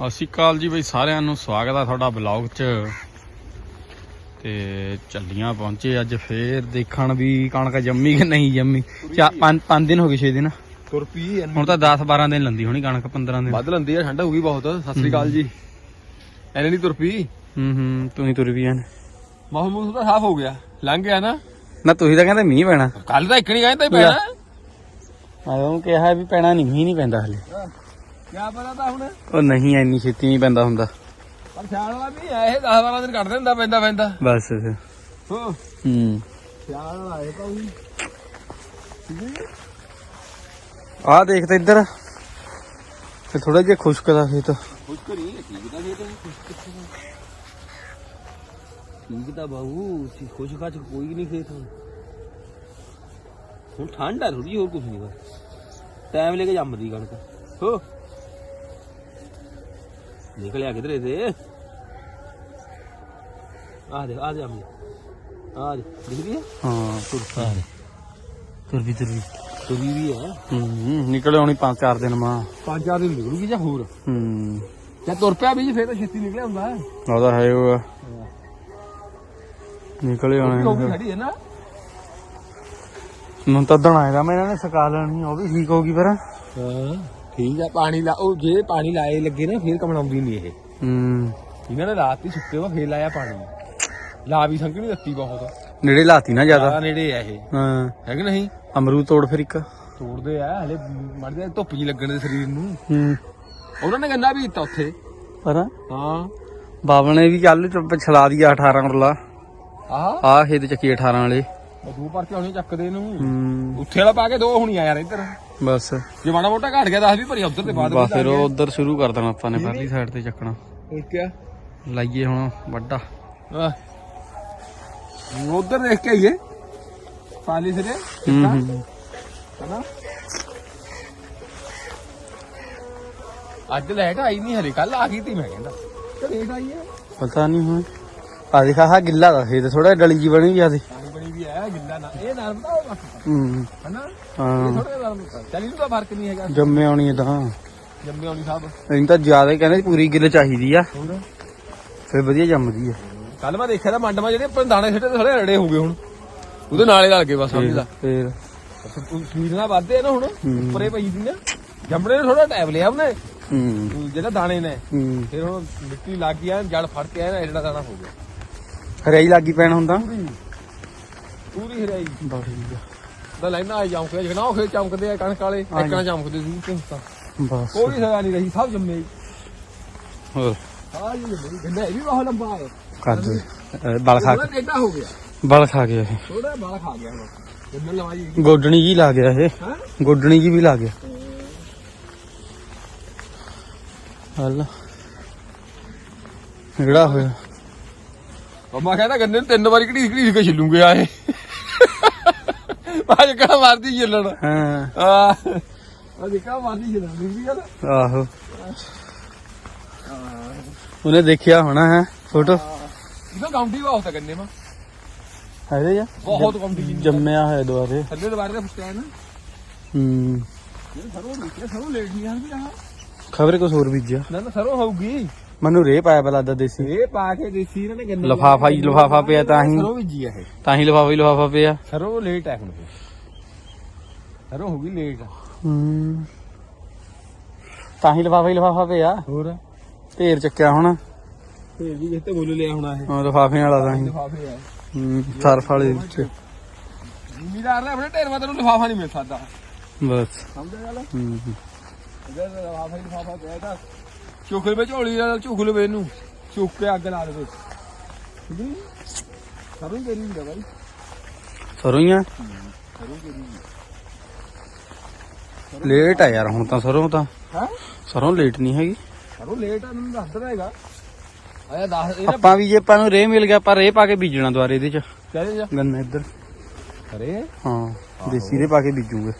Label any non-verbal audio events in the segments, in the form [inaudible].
ਸਤਿ ਸ਼੍ਰੀ ਅਕਾਲ ਜੀ ਬਈ ਸਾਰਿਆਂ ਨੂੰ ਸਵਾਗਤ ਆ ਤੁਹਾਡਾ ਬਲੌਗ 'ਚ। ਤੇ ਚੱਲੀਆਂ ਪਹੁੰਚੇ ਅੱਜ ਫੇਰ ਦੇਖਣ ਵੀ ਕਣਕ ਜੰਮੀ ਕਿ ਨਹੀਂ ਜੰਮੀ। ਚਾ ਪੰਜ ਪੰਜ ਦਿਨ ਹੋ ਗਏ 6 ਦਿਨ। ਤੁਰ ਪੀ ਹੁਣ ਤਾਂ 10 12 ਦਿਨ ਲੰਦੀ ਹੋਣੀ ਕਣਕ 15 ਦਿਨ। ਵੱਧ ਲੰਦੀ ਆ ਠੰਡ ਹੋ ਗਈ ਬਹੁਤ। ਸਤਿ ਸ੍ਰੀ ਅਕਾਲ ਜੀ। ਐਨੇ ਨਹੀਂ ਤੁਰ ਪੀ ਹੂੰ ਹੂੰ ਤੂੰ ਹੀ ਤੁਰ ਆਨ ਮੌਸਮ ਤਾਂ ਸਾਫ਼ ਹੋ ਗਿਆ। ਲੰਘ ਗਿਆ ਨਾ। ਨਾ ਤੁਸੀਂ ਤਾਂ ਕਹਿੰਦੇ ਮੀਂਹ ਪੈਣਾ। ਕੱਲ ਤਾਂ ਇੱਕ ਨਹੀਂ ਕਹਿੰਦਾ ਪੈਣਾ। ਆਦੋਂ ਕਿਹਾ ਵੀ ਪੈਣਾ ਨਹੀਂ ਮੀਂਹ ਨਹੀਂ ਪੈਂਦਾ ਹਲੇ। ਕਿਆ ਪਤਾ ਤਾਂ ਹੁਣ? ਉਹ ਨਹੀਂ ਇੰਨੀ ਛੇਤੀ ਨਹੀਂ ਪੈਂਦਾ ਹੁੰਦਾ। ਪਰ ਸਿਆਲ ਵਾਲਾ ਵੀ ਇਹ 10 12 ਦਿਨ ਕੱਢ ਦਿੰਦਾ ਪੈਂਦਾ ਪੈਂਦਾ। ਬਸ। ਹੋ ਹੂੰ। ਸਿਆਲ ਵਾਲਾ ਆਏ ਤਾਂ ਉਹੀ। ਆਹ ਦੇਖ ਤਾਂ ਇੱਧਰ। ਤੇ ਥੋੜਾ ਜਿਹਾ ਖੁਸ਼ਕ ਦਾ ਖੇਤ। ਖੁਸ਼ ਕਰੀ ਠੀਕ ਤਾਂ ਖੇਤ ਠੀਕ ਤਾਂ ਬਾਬੂ ਖੁਸ਼ ਖਾਚ ਕੋਈ ਨਹੀਂ ਖੇਤ ਹੁਣ। ਹੁਣ ਠੰਡ ਆ ਥੋੜੀ ਹੋਰ ਕੁਝ ਨਹੀਂ ਬਸ। ਟਾਈਮ ਲੈ ਕੇ ਜੰਮਦੀ ਕਣਕ। ਹੋ ਨਿਕਲਿਆ ਕਿਧਰੇ ਤੇ ਆ ਦੇ ਆ ਦੇ ਅੰਮੀ ਆ ਦੇ ਦਿਖਦੀ ਹੈ ਹਾਂ ਤੁਰ ਆ ਦੇ ਤੁਰ ਵੀ ਤੁਰ ਵੀ ਤੁਰੀ ਵੀ ਹੈ ਹੂੰ ਨਿਕਲੇ ਹੋਣੀ ਪੰਜ ਚਾਰ ਦਿਨ ਮਾਂ। ਪੰਜ ਚਾਰ ਦਿਨ ਨਿਕਲੂਗੀ ਜਾਂ ਹੋਰ? ਹੂੰ। ਜਾਂ ਤੁਰ ਪਿਆ ਵੀ ਫੇਰ ਤਾਂ ਛੇਤੀ ਨਿਕਲਿਆ ਹੁੰਦਾ। ਹੈ ਉਹਦਾ ਹੈ। ਉਹ ਨਿਕਲੇ ਵੀ ਹੋਣੇ ਖੜੀ ਹੈ ਨਾ? ਨੂੰ ਤਾਂ ਮੈਂ ਇਹਨਾਂ ਨੇ ਸਕਾ ਲੈਣੀ ਉਹ ਵੀ ਠੀਕ ਹੋਗੀ ਫਿਰ। ਹਾਂ। ਠੀਕ ਹੈ ਪਾਣੀ ਲਾ ਉਹ ਜੇ ਪਾਣੀ ਲਾਏ ਲੱਗੇ ਨਾ ਫੇਰ ਕਮਣਾਉਂਦੀ ਨਹੀਂ ਇਹ। ਹੂੰ। ਇਹਨਾਂ ਨੇ ਰਾਤ ਹੀ ਸੁੱਕੇ ਵਾ ਫੇਰ ਲਾਇਆ ਪਾਣੀ। ਲਾ ਵੀ ਸੰਕਣੀ ਦਿੱਤੀ ਬਹੁਤ ਨੇੜੇ ਲਾਤੀ ਨਾ ਜ਼ਿਆਦਾ। ਨੇੜੇ ਆ ਇਹ। ਹਾਂ। ਹੈ ਕਿ ਨਹੀਂ? ਅਮਰੂਦ ਤੋੜ ਫਿਰ ਇੱਕ। ਤੋੜਦੇ ਆ ਹਲੇ ਮੜ ਜਾ ਧੁੱਪ ਜੀ ਲੱਗਣ ਦੇ ਸਰੀਰ ਨੂੰ। ਹੂੰ। ਉਹਨਾਂ ਨੇ ਗੰਨਾ ਵੀ ਦਿੱਤਾ ਉੱਥੇ। ਪਰ ਹਾਂ। ਬਾਬਾ ਨੇ ਵੀ ਕੱਲ ਛਲਾ ਦਿਆ 18 ਉਰਲਾ ਆਹ। ਆਹ ਖੇਤ ਚੱਕੀ 18 ਵਾਲੇ। ਉਹ ਦੋ ਪਰਚੇ ਹੋਣੇ ਚੱਕਦੇ ਨੂੰ। ਉੱਥੇ ਵਾਲਾ ਪਾ ਕੇ ਦੋ ਹੋਣੀਆਂ ਯਾਰ ਇੱਧਰ। ਬਸ। ਜੇ ਮਾੜਾ ਮੋਟਾ ਘਟ ਗਿਆ 10 ਵੀ ਭਰੀ ਉੱਧਰ ਤੇ ਬਾਅਦ ਬਸ ਫਿਰ ਉਹ ਉਧਰ ਸ਼ੁਰੂ ਕਰ ਦੇਣਾ ਆਪਾਂ ਨੇ ਪਰਲੀ ਸਾਈਡ ਤੇ ਚੱਕਣਾ। ਹੋਰ ਕੀ ਲਾਈਏ ਹੁਣ ਵੱਡਾ ਉਧਰ ਦੇਖ ਕੇ ਆਈਏ। ਪਾਲੀ ਸਿਰੇ ਹੂੰ ਹਨਾ? ਅੱਜ ਲਾਈਟ ਆਈ ਨਹੀਂ ਹਲੇ ਕੱਲ ਆ ਗਈ ਤੀ ਮੈਂ ਕਹਿੰਦਾ। ਤੇ ਲੇਟ ਆਈ ਹੈ ਪਤਾ ਨਹੀਂ ਹੁਣ। ਆ ਦੇਖਾ ਹਾ ਗਿੱਲਾ ਦਾ ਖੇਤ ਥੋੜਾ ਡਲੀ ਜੀ ਬਣੀ ਪਾਣੀ ਬਣੀ ਵੀ ਹੈ ਗਿੱਲਾ ਨਾ ਇਹ ਨਾਲ ਬਤਾਓ ਬਾਕੀ ਹੂੰ। ਹਨਾ? ਹਾਂ। ਇਹ ਥੋੜੇ ਨਾਲ ਬਤਾ ਚੱਲ ਇਹਨੂੰ ਤਾਂ ਫ਼ਰਕ ਨਹੀਂ ਹੈਗਾ। ਜੰਮੇ ਆਉਣੀ ਹੈ ਤਾਂ। ਜੰਮੇ ਆਉਣੀ ਸਾਹਿਬ ਇਹਨੂੰ ਤਾਂ ਜ਼ਿਆਦਾ ਕਹਿੰਦੇ ਪੂਰੀ ਗਿੱਲ ਚਾਹੀਦੀ ਆ। ਹੋਰ? ਫਿਰ ਵਧੀਆ ਜੰਮਦੀ ਆ। ਕੱਲ ਮੈਂ ਦੇਖਿਆ ਤਾਂ ਮੰਡਮਾ ਜਿਹੜੇ ਆਪਾਂ ਦਾਣੇ ਥੋੜੇ ਰੜੇ ਹੋ ਗਏ ਹੁਣ। ਉਹਦੇ ਨਾਲੇ ਲੱਗ ਗਏ ਬਸ ਸਮਝਦਾ ਫਿਰ ਸਪੀਡ ਨਾਲ ਵੱਧਦੇ ਆ ਨਾ ਹੁਣ ਹੂੰ। ਉੱਪਰੇ ਪਈ ਦੀ ਨਾ। ਜੰਮਣੇ ਨੇ ਥੋੜਾ ਟਾਈਮ ਲਿਆ ਉਹਨੇ। ਹੂੰ। ਜਿਹੜਾ ਦਾਣੇ ਨੇ। ਹੂੰ। ਫਿਰ ਹੁਣ ਮਿੱਟੀ ਲੱਗ ਗਈ ਐ ਜੜ ਫੜ ਕੇ ਐ ਨਾ ਜਿਹੜਾ ਦਾਣਾ ਹੋ ਗਿਆ। ਹਰਿਆਈ ਲੱਗੀ ਪੈਣ ਹੁੰਦਾ ਪੂਰੀ ਪੂਰੀ ਹਰਾਈ ਆ ਦਾ ਲੈਣਾ ਆ ਚਮਕਿਆ ਜਗਨਾ ਉਹ ਖੇ ਚਮਕਦੇ ਆ ਕਣਕ ਵਾਲੇ ਇੱਕਣਾ ਚਮਕਦੇ ਸੀ ਤੇ ਤਾਂ। ਬਸ। ਕੋਈ ਸਗਾ ਨਹੀਂ ਰਹੀ ਸਭ ਜੰਮੇ। ਹੋਰ? ਆ ਜੀ ਜੰਮੇ। ਗੰਨਾ ਇਹ ਵੀ ਬਹੁਤ ਲੰਬਾ ਹੈ। ਅਹ ਬਲ ਖਾ ਕੇ। ਹੋ ਗਿਆ। ਬਲ ਖਾ ਗਿਆ ਇਹ ਥੋੜਾ ਬਾਲ ਖਾ ਗਿਆ ਹੁਣ। ਗੰਨਾ ਲਵਾਈ ਗੋਡਣੀ ਜੀ ਲਾ ਗਿਆ ਇਹ। ਗੋਡਣੀ ਜੀ ਵੀ ਲਾ ਗਿਆ। ਹਲ। ਜਿਹੜਾ ਹੋਇਆ। ਮੰਮਾ ਕਹਿੰਦਾ ਗੰਨੇ ਨੂੰ ਤਿੰਨ ਵਾਰੀ ਘੜੀ ਘੜੀ ਕੇ ਛਿੱਲੂਗੇ ਆ ਇਹ ਬਾਜ ਕਾ ਮਾਰਦੀ ਛਿੱਲਣ ਹਾਂ ਆ ਆ ਦੇਖਾ ਮਾਰਦੀ ਛਿੱਲਣ ਵੀ ਗੱਲ ਆਹੋ ਉਹਨੇ ਦੇਖਿਆ ਹੋਣਾ ਹੈ ਫੋਟੋ ਇਹਦਾ ਗਾਉਂਡੀ ਬਹੁਤ ਹੈ ਗੰਨੇ ਮਾ ਹੈਦੇ ਜਾ ਬਹੁਤ ਗਾਉਂਡੀ ਜੀ ਜੰਮਿਆ ਹੋਇਆ ਦੁਆਰੇ ਥੱਲੇ ਦੁਬਾਰੇ ਦਾ ਫੁੱਟਿਆ ਨਾ ਹੂੰ ਇਹ ਸਰੋਂ ਨਿਕਲੇ ਸਰੋਂ ਲੇਟ ਨਹੀਂ ਆਉਂਦੀ ਆ ਖਬਰੇ ਕੁਛ ਹੋਰ ਬੀਜਿਆ ਨਾ ਨਾ ਸਰੋਂ ਹੋਊਗੀ ਮੈਨੂੰ ਰੇ ਪਾਇਆ ਬਲਾ ਦਾ ਦੇਸੀ। ਇਹ ਪਾ ਕੇ ਦੇਸੀ ਇਹਨਾਂ ਨੇ ਗੰਨੇ ਲਫਾਫਾ ਹੀ ਲਫਾਫਾ ਪਿਆ ਤਾਂ ਹੀ। ਸਰੋਂ ਬੀਜੀ ਆ ਇਹ। ਤਾਂ ਹੀ ਲਫਾਫਾ ਹੀ ਲਫਾਫਾ ਪਿਆ। ਸਰੋਂ ਲੇਟ ਹੈ ਹੁਣ ਸਰੋਂ ਹੋ ਗਈ ਲੇਟ ਹੂੰ। ਤਾਂ ਹੀ ਲਫਾਫਾ ਹੀ ਲਫਾਫਾ ਪਿਆ। ਹੋਰ? ਢੇਰ ਚੱਕਿਆ ਹੁਣ। ਫੇਰ ਵੀ ਕਿਤੇ ਬੋਲ ਲਿਆ ਹੋਣਾ ਇਹ ਲਫਾਫੇ ਵਾਲਾ ਤਾਂ ਹੀ। ਲਿਫਾਫੇ ਆ। ਹੂੰ ਸਰਫ ਵਾਲੇ ਵਿੱਚ। ਜ਼ਿਮੀਦਾਰ ਨੇ ਆਪਣੇ ਢੇਰ ਮਾ ਤੈਨੂੰ ਲਿਫਾਫਾ ਨਹੀਂ ਮਿਲ ਸਕਦਾ। ਬਸ। ਸਮਝਿਆ ਗੱਲ? ਹੂੰ। ਅਗਰ ਲਿਫਾਫਾ ਹੀ ਲਿਫਾਫਾ ਪਿਆ ਤਾਂ ਚੁੱਕਲ ਵਿੱਚ ਝੋਲੀ ਨਾਲ ਝੁਕ ਲਵੇ ਇਹਨੂੰ ਚੁੱਕ ਕੇ ਅੱਗ ਲਾ ਦੇਵੇ ਠੀਕ ਨਹੀਂ ਸਰੋਂ ਹੀ ਕਰੀ ਹੁੰਦਾ ਬਾਈ। ਸਰੋਂ ਹੀ ਆ? ਸਰੋਂ ਕਰੀ ਲੇਟ ਆ। ਯਾਰ ਹੁਣ ਤਾਂ ਸਰੋਂ ਤਾਂ। ਹੈ? ਸਰੋਂ ਲੇਟ ਨਹੀਂ ਹੈਗੀ। ਸਰੋਂ ਲੇਟ ਆ ਮੈਨੂੰ ਦੱਸ ਦੇਣਾ ਹੈਗਾ। ਆਇਆ ਦੱਸ ਇਹ ਆਪਾਂ ਵੀ ਜੇ ਆਪਾਂ ਨੂੰ ਰੇ ਮਿਲ ਗਿਆ ਆਪਾਂ ਰੇ ਪਾ ਕੇ ਬੀਜਣਾ ਦੁਆਰੇ ਇਹਦੇ ਚ। ਕਹਦੇ ਜਾ ਗੰਨਾ ਇੱਧਰ। ਅਰੇ ਹਾਂ ਦੇਸੀ ਰੇ ਪਾ ਕੇ ਬੀਜੂਗੇ।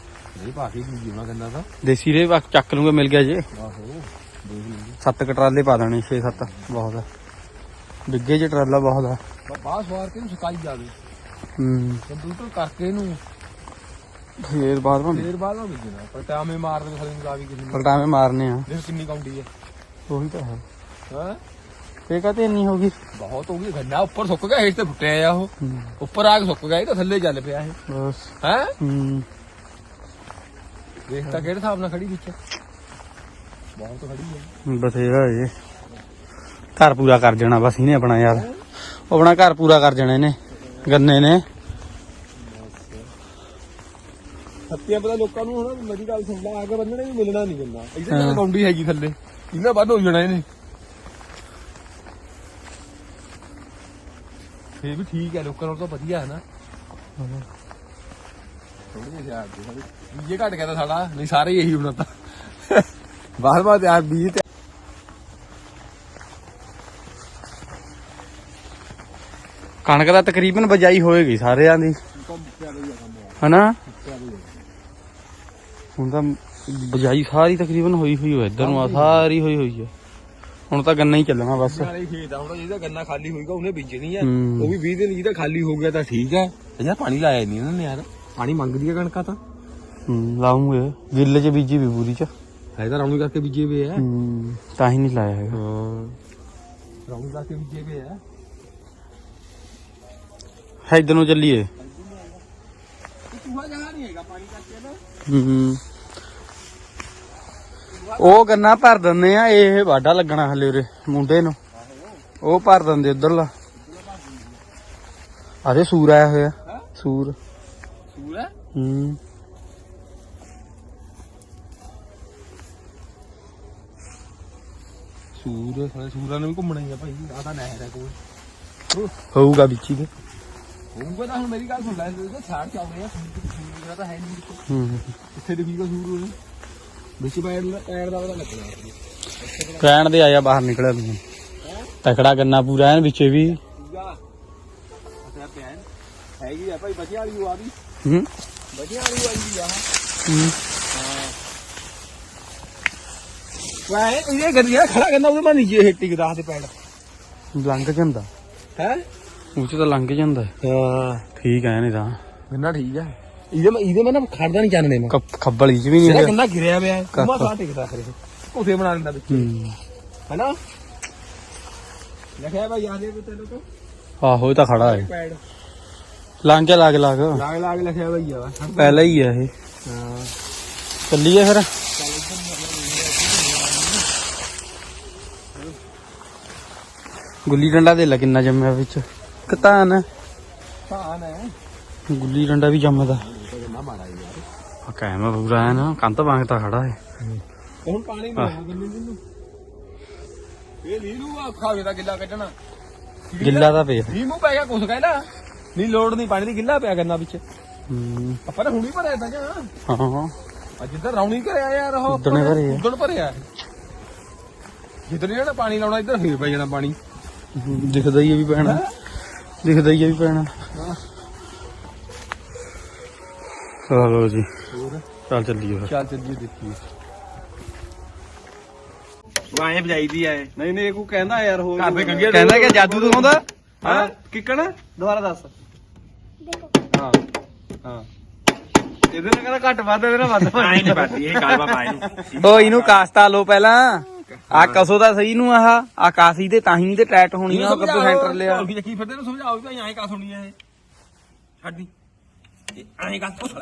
ਇਹ ਪਾ ਕੇ ਜੀਵਣਾ ਗੰਨਾ ਤਾਂ। ਦੇਸੀ ਰੇ ਚੱਕ ਲੂਗੇ ਮਿਲ ਗਿਆ ਜੇ। ਆਹੋ। ਸੱਤ ਕ ਟਰਾਲੇ ਪਾ ਦੇਣੇ 6-7 ਬਹੁਤ ਆ। ਬਿੱਗੇ ਚ ਟਰਾਲਾ ਬਹੁਤ ਆ। ਬਾਹਰ ਸਵਾਰ ਕੇ ਇਹਨੂੰ ਸੁਕਾਈ ਜਾਵੇ। ਹੂੰ। ਕੰਪਿਊਟਰ ਕਰਕੇ ਇਹਨੂੰ ਫੇਰ ਬਾਅਦ ਵਿੱਚ। ਫੇਰ ਬਾਅਦ ਵਿੱਚ ਪਰ ਟਾਮੇ ਮਾਰ ਦੇ ਨੂੰ ਵੀ ਕਿਸੇ ਨੂੰ। ਪਲਟਾਵੇਂ ਮਾਰਨੇ ਆ। ਦੇਖ ਕਿੰਨੀ ਕੌਂਡੀ ਹੈ ਉਹੀ ਤਾਂ ਹੈ। ਹਾਂ? ਫੇਰ ਕਹਤੇ ਇੰਨੀ ਹੋ ਗਈ? ਬਹੁਤ ਹੋ ਗਈ। ਗੰਨਾ ਉੱਪਰ ਸੁੱਕ ਗਿਆ ਹੇਠ ਤੇ ਫੁੱਟਿਆ ਆ ਉਹ। ਉੱਪਰ ਆ ਕੇ ਸੁੱਕ ਗਿਆ ਇਹ ਤਾਂ ਥੱਲੇ ਚੱਲ ਪਿਆ ਇਹ। ਬਸ। ਹੈ? ਹੂੰ। ਦੇਖ ਤਾਂ ਕਿਹੜੇ ਹਿਸਾਬ ਨਾਲ ਖੜੀ ਵਿੱਚ। ਬਹੁਤ ਖੜੀ ਹੈ ਬਥੇਰਾ ਇਹ ਘਰ ਪੂਰਾ ਕਰ ਜਾਣਾ ਬਸ ਇਹਨੇ ਆਪਣਾ ਯਾਰ। ਉਹ ਆਪਣਾ ਘਰ ਪੂਰਾ ਕਰ ਜਾਣਾ ਇਹਨੇ ਗੰਨੇ ਨੇ। ਸੱਤੀਆਂ ਪਤਾ ਲੋਕਾਂ ਨੂੰ ਹੁਣ ਮੇਰੀ ਗੱਲ ਸੁਣ ਲਾ ਆ ਕੇ ਬੰਦੇ ਨੇ ਵੀ ਮਿਲਣਾ ਨਹੀਂ ਇੱਥੇ ਤਾਂ ਕੌਂਡੀ ਹੈਗੀ ਥੱਲੇ। ਇਹਨਾਂ ਵੱਧ ਹੋ ਜਾਣਾ ਇਹਨੇ। ਫੇਰ ਵੀ ਠੀਕ ਹੈ ਲੋਕਾਂ ਨਾਲ ਤਾਂ ਵਧੀਆ ਹੈ ਨਾ। ਥੋੜੀ ਜਿਹੀ ਆ ਗਈ ਬੀਜੇ ਘਟ ਗਿਆ ਤਾਂ ਸਾਡਾ ਨਹੀਂ ਸਾਰੇ ਹੀ ਇਹੀ ਹੁਣ ਤਾਂ। ਬਾਹਰ ਬਾਹਰ ਆ ਬੀਜ ਤੇ ਕਣਕ ਦਾ ਤਕਰੀਬਨ ਬਜਾਈ ਹੋਏਗੀ ਸਾਰਿਆਂ ਦੀ। ਹਨਾ? ਹੁਣ ਤਾਂ ਬਜਾਈ ਸਾਰੀ ਤਕਰੀਬਨ ਹੋਈ ਹੋਈ ਹੈ ਇੱਧਰ ਨੂੰ ਆ ਸਾਰੀ ਹੋਈ ਹੋਈ ਹੈ ਹੁਣ ਤਾਂ ਗੰਨਾ ਹੀ ਚੱਲਣਾ ਬਸ। ਨਾਲੇ ਖੇਤ ਆ ਹੁਣ ਜਿਹਦਾ ਗੰਨਾ ਖਾਲੀ ਹੋਏਗਾ ਉਹਨੇ ਬੀਜਣੀ ਆ। ਹੂੰ। ਉਹ ਵੀ 20 ਦਿਨ ਜਿਹਦਾ ਖਾਲੀ ਹੋ ਗਿਆ ਤਾਂ ਠੀਕ ਹੈ ਇਹਦਾ ਪਾਣੀ ਲਾਇਆ ਨਹੀਂ ਇਹਨਾਂ ਨੇ ਯਾਰ। ਪਾਣੀ ਮੰਗਦੀ ਆ ਕਣਕਾਂ ਤਾਂ। ਹੂੰ ਲਾਉਂਗੇ। ਗਿੱਲੇ ਚ ਬੀਜੀ ਵੀ ਪੂਰੀ ਚ। ਹੈ ਤਾਂ ਰੌਣੀ ਕਰਕੇ ਬੀਜੇ ਵੇ ਆ। ਹੂੰ ਤਾਂ ਹੀ ਨਹੀਂ ਲਾਇਆ ਹੈਗਾ। ਹਾਂ। ਰੌਣੀ ਕਰਕੇ ਬੀਜੇ ਵੇ ਆ। ਹੈ ਇੱਧਰ ਨੂੰ ਚੱਲੀਏ। ਹੂੰ। ਉਹ ਗੰਨਾ ਭਰ ਦਿੰਦੇ ਆ ਇਹ ਵਾਢਾ ਲੱਗਣਾ ਹਲੇ ਉਰੇ ਮੁੰਡੇ ਨੂੰ। ਉਹ ਭਰ ਦਿੰਦੇ ਉਧਰਲਾ। ਆਰੇ ਸੂਰ ਆਇਆ ਹੋਇਆ ਸੂਰ। ਸੂਰ ਹੈ? ਹੂੰ। ਸੂਰ ਸਾਰੇ ਨੂੰ ਵੀ ਘੁੰਮਣਾ ਹੀ ਆ ਭਾਈ ਆ ਤਾਂ ਨਹਿਰ ਹੈ ਕੋਲ। ਹੋਊਗਾ ਵਿੱਚੀ ਦੇ ਹੋਊਗਾ ਤਾਂ ਹੁਣ ਮੇਰੀ ਗੱਲ ਸੁਣ ਲੈ ਇਹਦੇ ਛਾੜ ਚਾਉਣੇ ਆ ਸੂਰ ਦਾ ਤਾਂ ਹੈ ਨਹੀਂ ਹੂੰ। ਕਿੱਥੇ ਦਿਖੀਗਾ ਸੂਰ ਉਹਨੇ ਵਿੱਚ ਪੈਰ ਪੈਰ ਦਾ ਪਤਾ ਲੱਗਣਾ। ਰਹਿਣ ਦੇ ਆਇਆ ਬਾਹਰ ਨਿਕਲਿਆ ਤੂੰ। ਤਕੜਾ ਗੰਨਾ ਪੂਰਾ ਐਨ ਵਿੱਚੇ ਵੀ। ਹੈਗੀ ਆ ਭਾਈ ਵਧੀਆ ਵਾਲੀ ਆ ਵੀ। ਹੂੰ। ਵਧੀਆ ਵਾਲੀ ਵਾਲੀ ਵੀ ਆ। ਹੂੰ। ਵਾਏ ਇਹ ਗੱਡੀਆਂ ਖੜਾ ਕਰਨਾ ਉਹਦੇ ਮਾ ਨੀਚੇ ਹਿੱਟੀ ਗਦਾਸ ਦੇ ਪੈਣ ਲੰਘ ਜਾਂਦਾ। ਹੈ? ਉਹ ਚ ਤਾਂ ਲੰਘ ਜਾਂਦਾ। ਹਾਂ। ਠੀਕ ਐ ਨਹੀਂ ਤਾਂ। ਗੰਨਾ ਠੀਕ ਆ। ਇਹਦੇ ਮੈਂ ਇਹਦੇ ਮੈਂ ਨਾ ਖੜਦਾ ਨਹੀਂ ਚਾਨਣੇ ਮੈਂ। ਕ- ਖੱਬਲ ਚ ਵੀ ਨਹੀਂ ਜਿਹੜਾ ਹੈਗਾ। ਗੰਨਾ ਗਿਰਿਆ ਹੋਇਆ ਹੈ ਕੱਖ। ਉਹ ਸਾਹ ਟਿਕਦਾ ਫਿਰ ਇਹ। ਉਸੇ ਬਣਾ ਲੈਂਦਾ ਵਿੱਚ। ਹੂੰ। ਹੈਨਾ? ਲਿਖਿਆ ਭਾਈ ਆਦੇ ਤੇ ਲੋਕੋ। ਆਹੋ ਇਹ ਤਾਂ ਖੜਾ ਹੈ। ਲੰਘ ਕੇ ਲਾਗ ਲਾਗ ਲਾਗ ਲਾਗ ਲਿਖਿਆ ਭਾਈ ਆ। ਪਹਿਲਾਂ ਹੀ ਆ ਇਹ। ਹਾਂ। ਚੱਲੀਏ ਫਿਰ। ਗੁੱਲੀ ਡੰਡਾ ਦੇ ਲਾ ਕਿੰਨਾ ਜੰਮਿਆ ਵਿੱਚ? ਕਤਾਨ ਧਾਨ ਹੈ। ਗੁੱਲੀ ਡੰਡਾ ਵੀ ਜੰਮਦਾ। ਗੰਨਾ ਮਾੜਾ ਯਾਰ। ਪੂਰਾ ਹੈ ਨਾ? ਕੰਤ ਵਾਂਗਤਾ ਖੜਾ ਹੈ। ਹੁਣ ਪਾਣੀ ਮਿਲਿਆ ਗੰਨੇ ਨੂੰ। ਇਹ ਲੀਲੂ ਔਖਾ ਹੋ ਗਿੱਲਾ ਕੱਢਣਾ। ਗਿੱਲਾ ਦਾ ਪਿਆ। ਲੀਮੂ ਪੈ ਗਿਆ ਕੁਛ ਕਹਿੰਦਾ ਨਹੀਂ ਲੋੜ ਨਹੀਂ ਪਾਣੀ ਦੀ ਗਿੱਲਾ ਪਿਆ ਗੰਨਾ ਵਿੱਚ। ਹੂੰ। ਆਪਾਂ ਨੇ ਹੁਣੀ ਭਰਿਆ ਤਾਂ ਜਾਂ। ਹਾਂ। ਅੱਜ ਜਿੱਦਾਂ ਰੌਣੀ ਕਰਿਆ ਯਾਰ ਉਹ ਉੱਦਣ ਹੀ ਭਰੇ ਆ। ਉਦਣ ਭਰਿਆ। ਜਿੱਦਣ ਜਿਹੜਾ ਪਾਣੀ ਲਾਉਣਾ ਇੱਧਰ ਫੇਰ ਪੈ ਜਾਣਾ ਪਾਣੀ। ਦਿਖਦਾ ਹੀ ਆ ਵੀ ਪੈਣਾ ਦਿਖਦਾ ਹੀ ਆ ਵੀ ਪੈਣਾ ਚਲੋ ਜੀ। ਹੋਰ? ਚੱਲ ਚੱਲੀਏ ਫਿਰ। ਚੱਲ ਚੱਲੀਏ ਦੇਖੀਏ। ਵਾਏ ਵਜਾਈਦੀ ਐ। ਨਹੀਂ ਨਹੀਂ ਇਹ ਕੋ ਕਹਿੰਦਾ ਯਾਰ ਹੋ ਘਰ ਦੇ ਕੰਗੇ ਕਹਿੰਦਾ ਕਿ ਜਾਦੂ ਦਿਖਾਉਂਦਾ? ਹਾਂ ਕਿੱਕਣ? ਦੁਬਾਰਾ ਦੱਸ। ਹਾਂ ਹਾਂ। ਇਹਦੇ ਨਾਲ ਕਹਿੰਦਾ ਘੱਟ ਵੱਧ ਇਹਦੇ ਨਾਲ ਵੱਧ ਆਈ ਨਹੀਂ ਬਾਤੀ ਇਹ ਗੱਲ ਬਾਬਾ ਇਹਨੂੰ ਓ ਇਹਨੂੰ ਕਾਸਤਾ ਲੋ ਪਹਿਲਾਂ। ਆ ਕਸੋ ਦਾ ਸਹੀ ਨੂੰ ਆਹ ਆ ਕਾਸੀ ਤੇ ਤਾਂ ਹੀ ਤੇ ਟੈਟ ਹੋਣੀ ਆ ਕੱਪੂ ਸੈਂਟਰ ਲਿਆ। ਢੋਲਕੀ ਚੱਕੀ ਫਿਰਦੇ ਨੂੰ ਸਮਝਾਓ ਵੀ ਭਾਈ ਐਂ ਕਾ ਸੁਣੀ ਆ ਇਹ। ਛੱਡੀ ਐਂ ਕਾ ਸੁਣ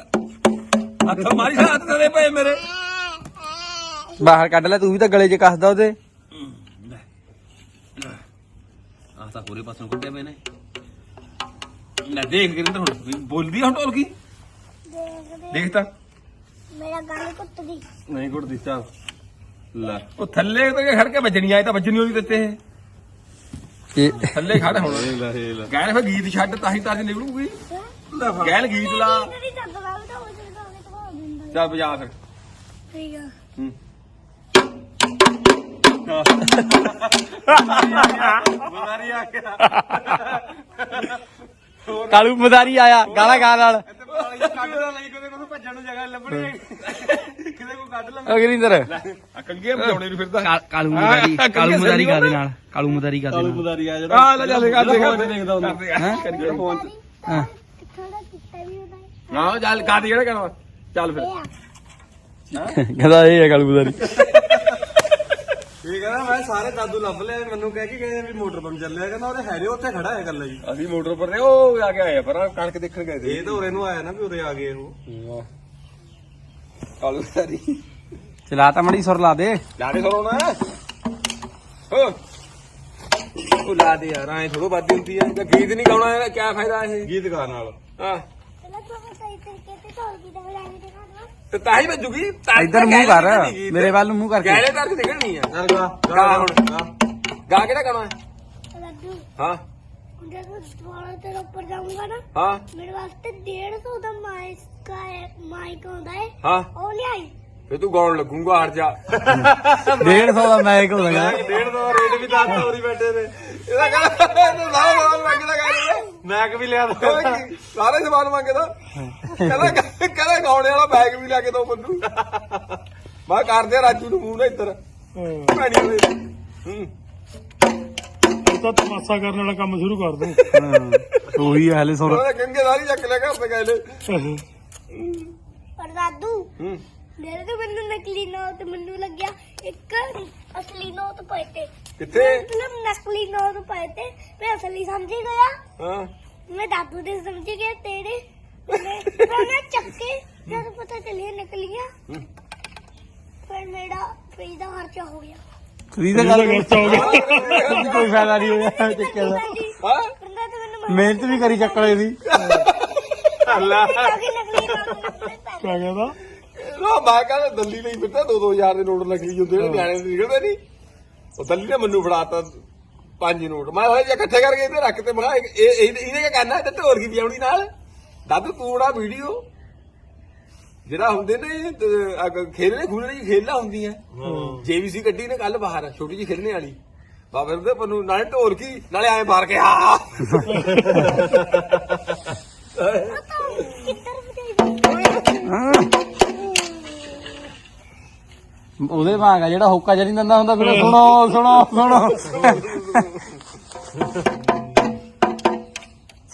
ਹੱਥ ਮਾਰੀ ਸਾਥ ਦੇ ਪਏ ਮੇਰੇ। ਬਾਹਰ ਕੱਢ ਲੈ ਤੂੰ ਵੀ ਤਾਂ ਗਲੇ 'ਚ ਕੱਸਦਾ ਉਹਦੇ। ਆ ਤਾਂ ਪੂਰੇ ਪਾਸੋਂ ਕੱਢਿਆ ਮੈਨੇ ਲੈ ਦੇਖ ਗਿਰਿੰਦਰ ਹੁਣ ਬੋਲਦੀ ਹੁਣ ਢੋਲਕੀ। ਦੇਖ ਤਾਂ। ਮੇਰਾ ਗਾਣੇ ਕੁੱਟਦੀ ਨਹੀਂ ਗੁੱਟ ਦਿੱਤਾ ਲੈ। ਉਹ ਥੱਲੇ ਤੇ ਖੜ ਕੇ ਵੱਜਣੀ ਆਏ ਤਾਂ ਵੱਜਣੀ ਹੋਣੀ ਦਿੱਤੇ ਇਹ। ਇਹ ਥੱਲੇ ਖੜ ਹੁਣ। ਲੈ ਲੈ। ਗੈਲ ਫਿਰ ਗੀਤ ਛੱਡ ਤਾਂ ਹੀ ਤਰਜ ਨਿਕਲੂਗੀ। ਗੈਲ ਗੀਤ ਲਾ। ਮੇਰੀ ਤਾਂ ਹੋ ਉਹਨੇ ਦਿੰਦਾ ਚੱਲ ਵਜਾ ਫਿਰ। ਠੀਕ ਆ। ਗਿਆ। ਕਾਲੂ ਮਦਾਰੀ ਆਇਆ ਗਾਲਾ ਗਾ ਨਾਲ। ਕੱਢਦਾ ਨਹੀਂ ਕਿਤੇ ਕੋਈ ਭੱਜਣ ਨੂੰ ਜਗ੍ਹਾ ਲੱਭਣੀ ਕਿਤੇ ਕੋਈ ਕੱਢ ਲਾ ਅਗਰਿੰਦਰ ਆ ਕੰਗੇ ਬਜਾਉਣੇ ਨੂੰ ਫਿਰਦਾ ਕਾਲੂ ਮਦਾਰੀ- ਕਾਲੂ ਮਦਾਰੀ ਗਾ ਦੇ ਨਾਲ ਕਾਲੂ ਮਦਾਰੀ ਗਾ ਕਾਲੂ ਬਜ਼ਾਰੀ ਆ ਜਿਹੜਾ ਆ ਲੈ ਚੱਲ ਦੇਖਦਾ ਹੁੰਦਾ ਕਰੀਏ ਫੋਨ ਹਾਂ ਕੀਤਾ ਵੀ ਨਾ ਕਰਨਾ ਫਿਰ ਕਹਿੰਦਾ ਇਹ ਹੈ ਕਾਲੂ ਮਦਾਰੀ ਇਹ ਕਹਿੰਦਾ ਮੈਂ ਸਾਰੇ ਦਾਦੂ ਲੱਭ ਲਿਆ ਮੈਨੂੰ ਕਹਿ ਕੇ ਗਏ ਵੀ ਮੋਟਰ ਪੰਪ ਚੱਲਿਆ ਕਹਿੰਦਾ ਉਹਦੇ ਹੈਰੇ ਉੱਥੇ ਖੜਾ ਹੈ ਇਕੱਲਾ ਜੀ ਅਸੀਂ ਮੋਟਰ ਪਰ ਨੇ ਉਹ ਆ ਕੇ ਆਏ ਆ ਪਰ ਕਣਕ ਦੇਖਣ ਗਏ ਸੀ। ਇਹ ਤਾਂ ਉਰੇ ਨੂੰ ਆਇਆ ਨਾ ਵੀ ਉਰੇ ਆ ਗਏ ਉਹ। ਕਾਲੂ ਸਾਰੀ ਚਲਾ ਤਾਂ ਮੜੀ ਸੁਰ ਲਾ ਦੇ। ਲਾੜੇ ਸੋਣਾ ਹੋ। ਉਹ ਲਾ ਦੇ ਯਾਰ ਐ ਥੋੜੋ ਵੱਧ ਹੁੰਦੀ ਹੈ ਤੇ ਗੀਤ ਨਹੀਂ ਗਾਉਣਾ ਇਹਦਾ ਕੀ ਫਾਇਦਾ ਇਹ? ਗੀਤਕਾਰ ਨਾਲ। ਹਾਂ। ਪਹਿਲਾਂ ਤੁਹਾਨੂੰ ਸਹੀ ਤਰੀਕੇ ਤੇ ਢੋਲ ਦੀ ਤਾਂ ਲੈਣੀ ਦਿਖਾਣਾ ਤੇ ਤਾਂ ਹੀ ਵੱਜੂਗੀ ਤਾਂ ਇੱਧਰ ਮੂੰਹ ਕਰ ਮੇਰੇ ਵੱਲ ਨੂੰ ਮੂੰਹ ਕਰਕੇ। ਗੈਲੇ ਤੱਕ ਨਿਕਲਣੀ ਆ। ਚੱਲ ਗਾ ਗਾ ਹੁਣ ਗਾ। ਕਿਹੜਾ ਗਾਣਾ ਹੈ? ਲੱਡੂ। ਹਾਂ। ਜਦੋਂ ਥੋੜਾ ਤੇ ਉੱਪਰ ਜਾਊਂਗਾ ਨਾ ਹਾਂ। ਮੇਰੇ ਵਾਸਤੇ 150 ਦਾ ਮਾਈਕ ਦਾ ਮਾਈਕ ਆਉਂਦਾ ਹੈ ਹਾਂ। ਉਹ ਲਿਆਈ। ਫੇ ਤੂੰ ਗਾਉਣ ਲੱਗੂਗਾ ਹਟ ਜਾ। 150 ਦਾ ਮੈਕ ਹੋ ਗਿਆ। ਡੇਢ ਦਾ ਰੇਟ ਵੀ ਦੱਸਦਾ ਉਰੀ ਬੈਠੇ ਨੇ ਇਹਦਾ ਕਹਿੰਦਾ ਤੂੰ ਲਾਓ ਲਾਓ ਮੰਗਦਾ ਕਹਿੰਦਾ ਮੈਕ ਵੀ ਲਿਆ ਦੋ ਸਾਰੇ ਸਮਾਨ ਮੰਗਦਾ ਕਹਿੰਦਾ ਕਹਿੰਦਾ ਗਾਉਣੇ ਵਾਲਾ ਬੈਗ ਵੀ ਲੈ ਕੇ ਦੋ ਮੈਨੂੰ। ਮੈਂ ਕਰਦੇ ਆ ਰਾਜੂ ਨੂੰ ਮੂੰਹ ਨਾ ਇੱਧਰ। ਭੈਣੀ ਹੋਏ ਹੂੰ। ਤਾਂ ਤਮਾਸ਼ਾ ਕਰਨ ਵਾਲਾ ਕੰਮ ਸ਼ੁਰੂ ਕਰ ਦੂੰ। ਉਹੀ ਹੈ ਹਲੇ ਸੁਰ ਉਹਨੇ ਗੰਗੇ ਸਾਰੀ ਚੱਕ ਲਿਆ ਘਰ ਤੇ ਗਏ ਪਰ ਦਾਦੂ ਹੂੰ। ਮੇਰੇ ਤੇ ਮੈਨੂੰ ਨਕਲੀ ਨੋਟ ਮੈਨੂੰ ਲੱਗਿਆ ਇੱਕ ਅਸਲੀ ਨੋਟ ਪਏ ਤੇ। ਕਿੱਥੇ? ਮਤਲਬ ਨਕਲੀ ਨੋਟ ਪਏ ਤੇ। ਮੈਂ ਅਸਲੀ ਸਮਝ ਹੀ ਗਿਆ। ਹਾਂ। ਮੈਂ ਦਾਦੂ ਦੇ ਸਮਝ ਗਿਆ ਤੇਰੇ। ਮੈਂ ਫਿਰ [laughs] ਮੈਂ ਚੱਕੇ ਜਦ ਪਤਾ ਚੱਲਿਆ ਨਕਲੀਆਂ। ਹੂੰ। ਫਿਰ ਮੇਰਾ ਫ੍ਰੀ ਦਾ ਖਰਚਾ ਹੋ ਗਿਆ। ਤਾਂ ਗੱਲ ਖਰਚਾ ਹੋ ਗਿਆ। ਕੋਈ ਫਾਇਦਾ ਨਹੀਂ ਹੋਇਆ ਚੱਕਿਆ ਦਾ। ਹਾਂ। ਬੰਦਾ ਤੇ ਮੈਨੂੰ ਮਿਹਨਤ ਵੀ ਕਰੀ ਚੱਕਲੇ ਦੀ ਅੱਲਾ। ਕਿਆ ਕਹਿੰਦਾ? ਲੋ ਮੈਂ ਕਹਿੰਦਾ ਦਿੱਲੀ ਲਈ ਫਿਰਦਾ 2-2000 ਦੇ ਨੋਟ ਨਕਲੀ ਹੁੰਦੇ ਨੇ ਨਿਆਣੇ ਦੇ ਨਿਕਲਦੇ ਨਹੀਂ ਉਹ ਦਿੱਲੀ ਨੇ ਮੈਨੂੰ ਫੜਾਤਾ ਪੰਜ ਨੋਟ। ਮੈਂ ਹੋਇਆ ਜੇ ਇਕੱਠੇ ਕਰਕੇ ਇੱਥੇ ਰੱਖ ਤੇ ਮੈਂ ਇਹ ਇਹ- ਇਹਨੇ ਕੀ ਕਰਨਾ ਤੇ ਢੋਲ ਕੀ ਵਜਾਉਣੀ ਨਾਲ? ਦਾਦੂ ਤੂੰ ਵੀਡੀਓ। ਜਿਹੜਾ ਹੁੰਦੇ ਨੇ ਖੇਲਣੇ ਖੂਲਣੇ ਜੀ ਖੇਲਾਂ ਹੁੰਦੀਆਂ। ਜੇਬੀਸੀ ਗੱਡੀ ਨੇ ਕੱਲ ਬਾਹਰ ਛੋਟੀ ਜੀ ਖੇਲਣੇ ਵਾਲੀ। ਬਾਬੇ ਦੇ ਪਨੂੰ ਨਾਲੇ ਢੋਲ ਕੀ ਨਾਲੇ ਐਂ ਮਾਰ ਕੇ ਆ ਕਿੱਧਰ ਬਜਾਈ ਹਾਂ। ਉਹਦੇ ਵਾਂਗ ਆ ਜਿਹੜਾ ਹੋਕਾ ਜਰੀ ਦਿੰਦਾ ਹੁੰਦਾ ਫਿਰ ਸੁਣੋ ਸੁਣੋ ਸੁਣੋ।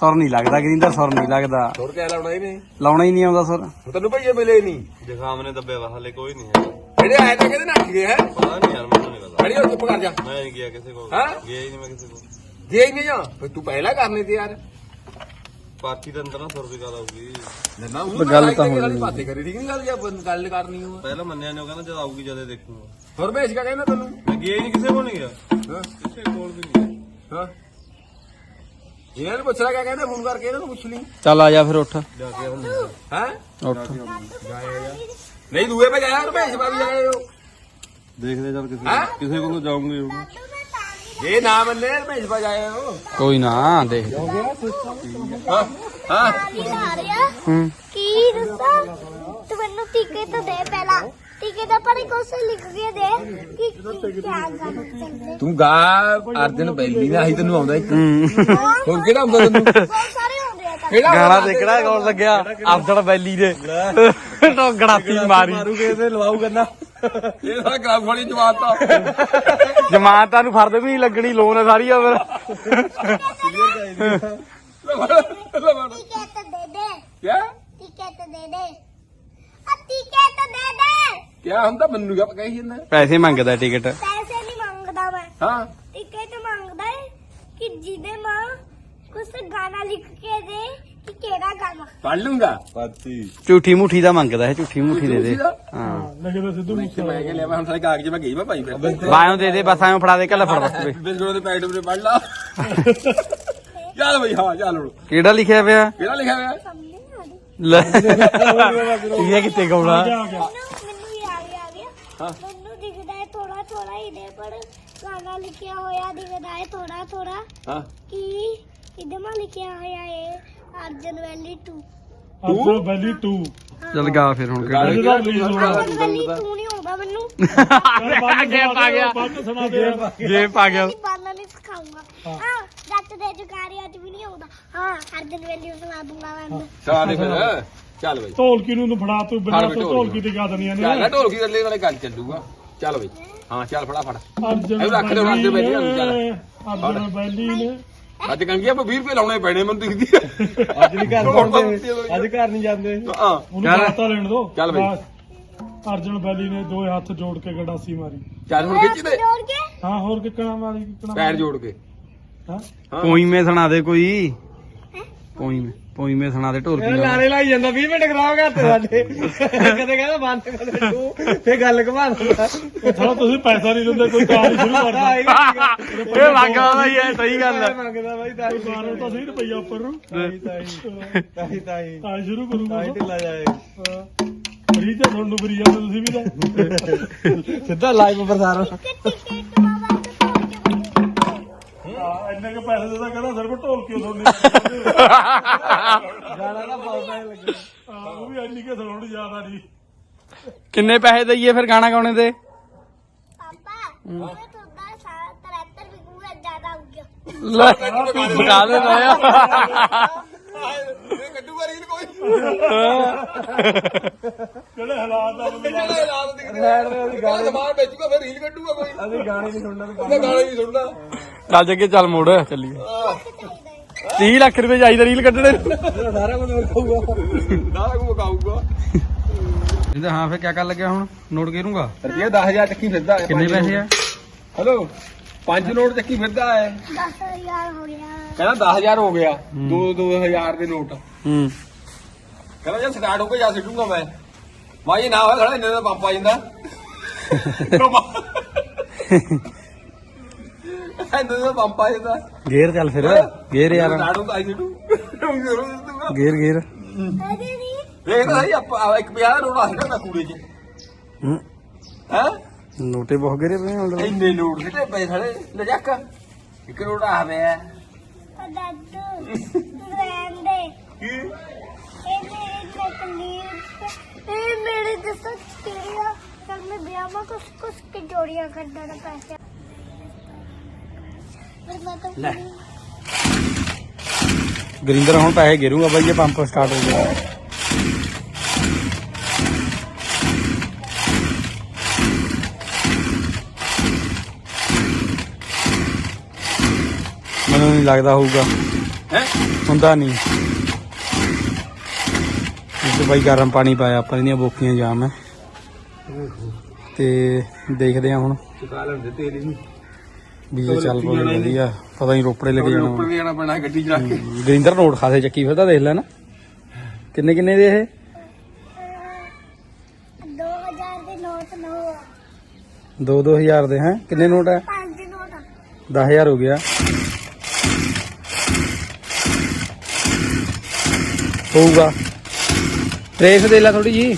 ਸੁਰ ਨਹੀਂ ਲੱਗਦਾ ਕਿੰਦਾ ਸੁਰ ਨਹੀਂ ਲੱਗਦਾ। ਹੋਰ ਕਿਆ ਲਾਉਣਾ ਇਹਨੇ ਲਾਉਣਾ ਹੀ ਨਹੀਂ ਆਉਂਦਾ ਸੁਰ। ਤੈਨੂੰ ਭਈਏ ਮਿਲੇ ਨਹੀਂ। ਜਖਾਮ ਨੇ ਦੱਬਿਆ ਵਾ ਹਲੇ ਕੋਈ ਨਹੀਂ ਹੈ ਜਿਹੜੇ ਆਏ ਤਾਂ ਕਹਿੰਦੇ ਨੱਠ ਗਏ ਹੈ। ਪਤਾ ਨਹੀਂ ਯਾਰ ਮੈਨੂੰ ਨਹੀਂ ਪਤਾ। ਖੜੀ ਹੋ ਚੁੱਪ ਕਰ ਜਾ। ਮੈਂ ਨਹੀਂ ਗਿਆ ਕਿਸੇ ਕੋਲ। ਹੈਂ? ਗਿਆ ਹੀ ਨਹੀਂ ਮੈਂ ਕਿਸੇ ਕੋਲ। ਜੇ ਹੀ ਨਹੀਂ ਜਾ? ਫਿਰ ਤੂੰ ਪਹਿਲਾਂ ਕਰਨੇ ਤੇ ਯਾਰ। ਪਾਰਟੀ ਦੇ ਅੰਦਰ ਨਾ 100 ਰੁਪਏ ਗੱਲ ਆਊਗੀ। ਨਾ ਉਹ ਗੱਲ ਤਾਂ ਹੋਣੀ ਨਹੀਂ। ਬਾਤੇ ਕਰੀ ਠੀਕ ਨਹੀਂ ਗੱਲ ਜਾਂ ਬੰਦ ਗੱਲ ਕਰਨੀ ਹੋ ਪਹਿਲਾਂ ਮੰਨਿਆ ਨੇ ਉਹ ਕਹਿੰਦਾ ਜਦ ਆਊਗੀ ਜਦੇ ਦੇਖੂਗਾ। ਹੋਰ ਭੇਜ ਕਾ ਕਹਿੰਦਾ ਤੈਨੂੰ। ਮੈਂ ਗਿਆ ਹੀ ਨਹੀਂ ਕਿਸੇ ਕੋਲ ਨਹੀਂ ਗਿਆ। ਹਾਂ। ਕਿਸੇ ਕੋਲ ਵੀ ਨਹੀਂ ਗਿਆ। ਹਾਂ। ਇਹਨਾਂ ਨੂੰ ਪੁੱਛਣਾ ਕਿਆ ਕਹਿੰਦੇ ਫੋਨ ਕਰਕੇ ਇਹਨਾਂ ਨੂੰ ਪੁੱਛ ਲਈ। ਚੱਲ ਆ ਜਾ ਫਿਰ ਉੱਠ। ਜਾ ਕੇ ਹੁਣ ਹੈ? ਉੱਠ। ਨਹੀਂ ਦੂਏ ਪੇ ਜਾਇਆ ਭੇਜ ਪਾ ਵੀ ਜਾਏ ਹੋ ਦੇਖਦੇ ਚੱਲ ਕਿਸੇ ਹੈਂ? ਕਿਸੇ ਕੋਲ ਜਾਊਂਗੇ ਉਹ ਜੇ ਨਾ ਮੰਨੇ ਭੇਜ ਪਾ ਜਾਏ ਹੋ। ਕੋਈ ਨਾ ਦੇਖ। ਹਾਂ ਹਾਂ। ਕੀ ਆ ਰਿਹਾ ਹੂੰ। ਕੀ ਦੱਸਾਂ? ਤੂੰ ਮੈਨੂੰ ਟਿਕਟ ਤਾਂ ਦੇ ਪਹਿਲਾਂ। ਟਿਕਟ ਦਾ ਪਰ ਕੁਛ ਲਿਖ ਕੇ ਦੇ। ਕਿ ਕੀ ਕਿਆ ਗੱਲ ਚੱਲਦੇ ਤੂੰ ਗਾ ਅਰਜਨ ਬੈਲੀ ਨਾ ਹੀ ਤੈਨੂੰ ਆਉਂਦਾ ਹੂੰ। ਹੋਰ ਕਿਹੜਾ ਆਉਂਦਾ ਤੈਨੂੰ? ਬਹੁਤ ਸਾਰੇ ਹੁੰਦੇ ਆ ਤਾਂ। ਕਿਹੜਾ ਗਾਣਾ ਦੇਖਣਾ ਕੌਣ ਲੱਗਿਆ? ਅਫਜ਼ਲ ਬੈਲੀ ਦੇ। ਟੋ [laughs] ਗੜਾਤੀ ਮਾਰੀ। ਮਾਰੂਗੇ ਤੇ ਲਵਾਊ ਕਹਿੰਦਾ ਇਹ ਸਾਰਾ ਗ੍ਰਾਮ ਵਾਲੀ ਜਵਾਬ ਤਾਂ ਜਮਾਨਤਾਂ ਨੂੰ ਫਰਦ ਵੀ ਨਹੀਂ ਲੱਗਣੀ ਲੋਨ ਹੈ ਸਾਰੀ ਫਿਰ। ਟਿਕਟ ਦੇ ਦੇ। ਕਿਆ? ਟਿਕਟ ਦੇ ਦੇ। ਆ ਟਿਕਟ ਦੇ ਦੇ। ਕਿਆ ਹੁੰਦਾ? ਮੈਨੂੰ ਕਿਆ ਕਹੀ ਜਾਂਦਾ? ਪੈਸੇ ਮੰਗਦਾ ਟਿਕਟ। ਪੈਸੇ ਨਹੀਂ ਮੰਗਦਾ ਮੈਂ। ਹਾਂ। ਟਿਕਟ ਮੰਗਦਾ ਹੈ ਕਿ ਜਿਹਦੇ ਮਾਂ ਕੁਛ ਗਾਣਾ ਲਿਖ ਕੇ ਦੇ ਕਿ ਕਿਹੜਾ ਗਾਣਾ ਪੜ ਲੂੰਗਾ। ਪਾਤੀ ਝੂਠੀ ਮੁੱਠੀ ਦਾ ਮੰਗਦਾ ਹੈ ਝੂਠੀ ਮੁੱਠੀ ਦੇ ਦੇ। ਹਾਂ। ਲੱਗਦਾ ਸਿੱਧੂ ਮੂਸੇ ਮੈਂ ਕਿ ਲਿਆ ਮੈਂ ਹੁਣ ਸਾਰੇ ਕਾਗਜ਼ ਮੈਂ ਗਈ ਮੈਂ ਭਾਈ ਫਿਰ। ਬਾਇਓ ਦੇ ਦੇ ਬਸ ਐਂ ਫੜਾ ਦੇ ਕੱਲ ਫੜ ਬਸ ਵੇ। ਬਿਸਕੁਟ ਦੇ ਪੈਕਟ ਵਿੱਚ ਪੜ ਲਾ। ਚੱਲ ਬਈ ਹਾਂ ਚੱਲ ਹੁਣ। ਕਿਹੜਾ ਲਿਖਿਆ ਪਿਆ? ਕਿਹੜਾ ਲਿਖਿਆ ਹੋਇਆ ਸਮਝ ਨਹੀਂ ਆ ਰਹੀ। ਲੈ। ਇਹ ਕਿੱਥੇ ਗਾਉਣਾ? ਆ ਗਿਆ ਮੈਨੂੰ ਮੈਨੂੰ ਵੀ ਆ ਗਿਆ ਆ ਗਿਆ ਮੈਨੂੰ ਦਿਖਦਾ ਹੈ ਥੋੜਾ ਥੋੜਾ ਹੀ ਦੇ ਪਰ ਗਾਣਾ ਲਿਖਿਆ ਹੋਇਆ ਦਿਖਦਾ ਹੈ ਥੋੜਾ ਥੋੜਾ ਹਾਂ। ਕਿ? ਇਹਦੇ ਮਾ ਲਿਖਿਆ ਹੋਇਆ ਹੈ ਅਰਜਨ ਵੈਲੀ 2 ਅਰਜਨ ਵੈਲੀ 2 ਚੱਲ ਗਾ ਫਿਰ ਹੁਣ ਕਿਹੜਾ। ਇਹਦਾ ਰਿਲੀਜ਼ ਹੋਣਾ ਅਰਜਨ ਵੈਲੀ 2 ਨਹੀਂ ਆਉਂਦਾ ਮੈਨੂੰ। [laughs] ਗੇਮ ਆ ਗਿਆ। ਸੁਣਾ ਦੇ। ਗੇਮ ਆ ਗਿਆ। ਨਹੀਂ ਸਿਖਾਉਂਗਾ ਹਾਂ। ਜੱਟ ਦੇ ਜੁਕਾਰੀਆਂ ਚ ਵੀ ਨਹੀਂ ਆਉਂਦਾ। ਹਾਂ ਅਰਜਨ ਵੈਲੀ ਸੁਣਾ ਦੂੰਗਾ ਮੈਂ। ਚੱਲ ਫਿਰ। ਚੱਲ ਬਈ। ਢੋਲਕੀ ਨੂੰ ਫੜਾ ਤੂੰ ਬਿਨਾਂ ਤੋਂ ਢੋਲਕੀ ਤੇ ਗਾ ਦਨੀਆਂ ਚੱਲ ਨੇ ਢੋਲਕੀ ਦੇ ਵਾਲੇ ਗੱਲ ਚੱਲੂਗਾ। ਚੱਲ ਬਈ। ਹਾਂ ਚੱਲ ਫੜਾ ਫੜ। ਇਹ ਰੱਖ ਬੈਠੀ ਚੱਲ। ਅਰਜਨ ਵੈਲੀ ਨੇ। ਅੱਜ ਕੰਗੀ ਆਪਾਂ 20 ਰੁਪਏ ਲਾਉਣੇ ਪੈਣੇ ਮੈਨੂੰ ਦਿਖਦੀ ਅੱਜ ਨਹੀਂ ਘਰ ਜਾਂਦੇ। ਅੱਜ ਘਰ ਨਹੀਂ ਜਾਂਦੇ। ਹਾਂ। ਉਹਨੂੰ ਬਾਤਾਂ ਲੈਣ ਦੋ। ਚੱਲ ਬਈ। ਬਸ। ਅਰਜਨ ਬੈਲੀ ਨੇ ਦੋਏ ਹੱਥ ਜੋੜ ਕੇ ਗੜਾਸੀ ਮਾਰੀ। ਚੱਲ ਹੁਣ ਖਿੱਚ ਦੇ। ਕੇ? ਹਾਂ ਹੋਰ ਕਿੱਕਣਾ ਮਾਰੀ ਕਿੱਕਣਾ ਪੈਰ ਜੋੜ ਕੇ। ਹਾਂ। ਪੋਈਮੇ ਸੁਣਾ ਦੇ ਕੋਈ। ਪੋਈਮੇ ਪੋਈਮੇ ਸੁਣਾ ਦੇ ਢੋਲਕੀ ਨਾਲ। ਲਾਰੇ ਲਾਈ ਜਾਂਦਾ 20 ਮਿੰਟ ਖਰਾਬ ਕਰਤੇ ਸਾਡੇ। ਕਦੇ ਕਹਿੰਦਾ ਬੰਦ ਕਦੇ ਤੂੰ ਫੇ ਗੱਲ ਘੁਮਾ ਦਿੰਦਾ। ਥੋੜਾ ਤੁਸੀਂ ਪੈਸਾ ਨਹੀਂ ਦਿੰਦੇ ਕੋਈ ਕੰਮ ਸ਼ੁਰੂ ਕਰਦਾ। ਇਹ ਲੱਗਾ ਬਾਈ ਇਹ ਸਹੀ ਗੱਲ ਹੈ। ਮੰਗਦਾ ਬਾਈ ਤਾਈ ਮਾਰੋ ਤਾਂ ਸਹੀ ਰੁਪਈਆ ਉੱਪਰ ਨੂੰ। ਤਾਈ ਤਾਈ ਤਾਈ ਤਾਈ ਤਾਂ ਸ਼ੁਰੂ ਕਰੂਗਾ। ਤਾਈ ਢਿੱਲਾ ਜਾਏ ਫਰੀ ਤੇ ਤੁਹਾਨੂੰ ਫਰੀ ਜਾਂਦੇ ਤੁਸੀਂ ਵੀ ਤਾਂ। ਸਿੱਧਾ ਲਾਈਵ ਪ੍ਰਸਾਰਣ ਟਿਕਟ। ਇੰਨੇ ਕੁ ਪੈਸੇ ਦੇ ਤਾਂ ਕਹਿੰਦਾ ਸਿਰਫ ਢੋਲ ਕੇ ਤੁਹਾਡੇ। ਗਾਣਾ ਦਾ ਬਹੁਤ ਪੈਸੇ ਲੱਗੇ ਹਾਂ, ਉਹ ਵੀ ਇੰਨੀ ਕੇ ਸੁਣਾਉਣੀ ਜ਼ਿਆਦਾ ਨਹੀਂ ਕਿੰਨੇ ਪੈਸੇ ਦਈਏ ਫਿਰ ਗਾਣਾ ਗਾਉਣੇ ਦੇ? ਪਾਪਾ ਮੈਂ ਤੁਹਾਡਾ ਸਾਰਾ 73 ਵਿਕੂਗਾ ਜ਼ਿਆਦਾ ਹੋ ਗਿਆ। ਲੈ ਬਕਾ ਦੇ ਲਾਇਆ ਇਹ ਕੱਢੂਗਾ ਰੀਲ ਕੋਈ। ਜਿਹੜੇ ਹਾਲਾਤ ਆ ਬੰਦੇ? ਜਿਹੜਾ ਇਲਾਜ ਦਿਖਦੇ ਲੈਣ ਦੇ ਅਸੀਂ ਗਾਣਾ ਸਮਾਨ ਵੇਚੂਗਾ ਫਿਰ ਰੀਲ ਕੱਢੂਗਾ ਕੋਈ। ਅਸੀਂ ਗਾਣੇ ਨਹੀਂ ਸੁਣਨਾ ਤੇ ਉਹਦਾ ਗਾਣਾ ਹੀ ਸੁਣਨਾ ਚੱਲ ਜੱਗੇ ਚੱਲ ਮੋੜ ਚੱਲੀਏ। ਆਹ, 30 ਲੱਖ ਰੁਪਏ ਚਾਹੀਦਾ ਰੀਲ ਕੱਢਣੇ। ਸਾਰਾ ਕੁਝ ਵਿਖਾਊਗਾ ਸਾਰਾ ਕੁਝ ਮਕਾਊਗਾ ਇਹਦਾ ਹਾਂ ਫਿਰ ਕੀ ਕਰ ਲੱਗਿਆ ਹੁਣ? ਨੋਟ ਕਰੂੰਗਾ ਰੁਪਏ 10000 ਚੱਕੀ ਫਿਰਦਾ ਹੈ ਕਿੰਨੇ ਪੈਸੇ ਆ? ਹੈਲੋ ਪੰਜ ਨੋਟ ਚੱਕੀ ਫਿਰਦਾ ਹੈ। 10000 ਹੋ ਗਿਆ। ਕਹਿੰਦਾ 10000 ਹੋ ਗਿਆ 2 2000 ਦੇ ਨੋਟ। ਹੂੰ। ਕਹਿੰਦਾ ਜਦ ਸਟਾਰਟ ਹੋ ਕੇ ਜਾ ਸਿੱਟੂਗਾ ਮੈਂ। ਮਾਈ ਨਾ ਹੋਇਆ ਖੜਾ ਇੰਨੇ ਦਾ ਪੰਪ ਆ ਜਾਂਦਾ। [laughs] ਇੰਨੇ ਦਾ ਪੰਪ ਆ ਜਾਂਦਾ। ਗੇਰ ਚੱਲ ਫਿਰ। ਗੇਰ ਯਾਰ। ਹੁੰਦਾ ਆਈ ਸਿੱਟੂ ਗੇਰ ਗੇਰ ਨਹੀਂ ਦੇਖਦਾ ਸਹੀ ਆਪਾਂ ਇੱਕ ਪਿਆ ਰੋਣਾ ਸੀਗਾ ਮੈਂ ਕੂੜੇ 'ਚ। ਹੂੰ। ਹੈ? ਨੋਟੇ ਬਹੁਤ ਗੇਰੇ ਪਏ ਹੁਣ। ਇੰਨੇ ਨੋਟ ਸਿੱਟੇ ਪਏ ਖੜੇ ਲਜੱਕ ਇੱਕ ਨੋਟ ਆ ਪਿਆ। ਦਾਦੂ ਰਹਿਣ ਦੇ ਕੀ? ਇਹ ਮੇਰੇ ਤਕਲੀਫ ਇਹ ਮੇਰੇ ਦੱਸੋ ਕਿਰਿਆ ਸਭ ਮੈਂ ਵਿਆਹ ਮਾ ਕੁਛ ਕੁਛ ਕੇ ਜੋੜੀਆਂ ਕਰਦਾ ਨਾ ਪੈਸੇ। ਤਾਂ ਲੈ। ਗਰਿੰਦਰ ਹੁਣ ਪੈਸੇ ਗਿਰੂਗਾ ਬਾਈ ਇਹ ਪੰਪ ਸਟਾਰਟ ਹੋ ਗਿਆ। ਮੈਨੂੰ ਨਹੀਂ ਲੱਗਦਾ ਹੋਊਗਾ। ਹੈ? ਹੁੰਦਾ ਨਹੀਂ ਇਸ ਬਾਈ ਗਰਮ ਪਾਣੀ ਪਾਇਆ ਆਪਾਂ ਇਹਦੀਆਂ ਬੋਕੀਆਂ ਜਾਮ ਹੈ ਤੇ ਦੇਖਦੇ ਆ ਹੁਣ। ਚੁਕਾ ਲੈਂਦੇ ਤੇਲ ਇਹਨੂੰ। ਵੀ ਇਹ ਚੱਲ ਪਵੇ ਵਧੀਆ। ਪਤਾ ਨਹੀਂ ਰੋਪੜੇ ਲੱਗ ਜਾਣਾ। ਵੀ ਜਾਣਾ ਪੈਣਾ ਗੱਡੀ 'ਚ ਰੱਖ ਕੇ। ਗਰਿੰਦਰ ਨੋਟ ਖਾਸੇ ਚੱਕੀ ਫਿਰਦਾ ਦੇਖ ਲੈ ਨਾ। ਕਿੰਨੇ ਕਿੰਨੇ ਦੇ ਇਹ? 2000 ਦੇ ਨੋਟ ਨੋ 2 2000 ਦੇ ਹੈ? ਕਿੰਨੇ ਨੋਟ ਹੈ ਪੰਜ ਨੋਟ 10000 ਹੋ ਗਿਆ। ਹੋਊਗਾ। ਟ੍ਰੇਸ ਦੇ ਲੈ ਥੋੜੀ ਜੀ।